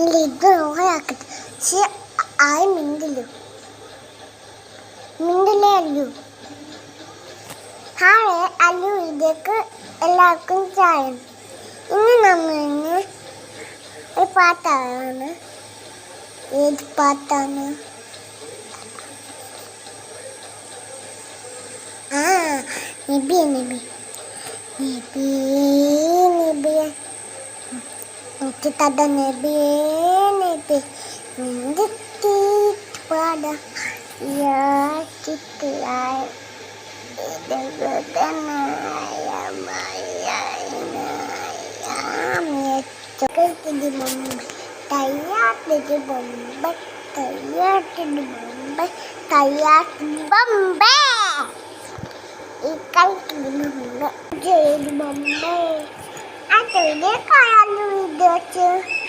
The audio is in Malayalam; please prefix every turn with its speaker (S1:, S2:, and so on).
S1: ഇത് നോക്കാക്കട്ടെ പക്ഷെ ആയി മിണ്ടില്ലു. മിണ്ടില്ലേ അല്ലു? ഹായ് അല്ലു ഇതേക്ക് എല്ലാവർക്കും ചായ. ഇന്ന് നമ്മൾ ഇന്ന് പാട്ടാണ്. ഏത് പാട്ടാണ്? ആ നിബി നബി. നബി. എനിക്ക് തട നബി നിന്റെ പാട യാചിക്കായ തയ്യാട്ടിന് മുമ്പ് തയ്യാട്ടിന് മുമ്പ് തയ്യാട്ടിന് മുമ്പ് ഈ കളിക്കുന്ന മുമ്പ് ജയിലിന് മുമ്പ് അതൊരു കാണാൻ Doctor.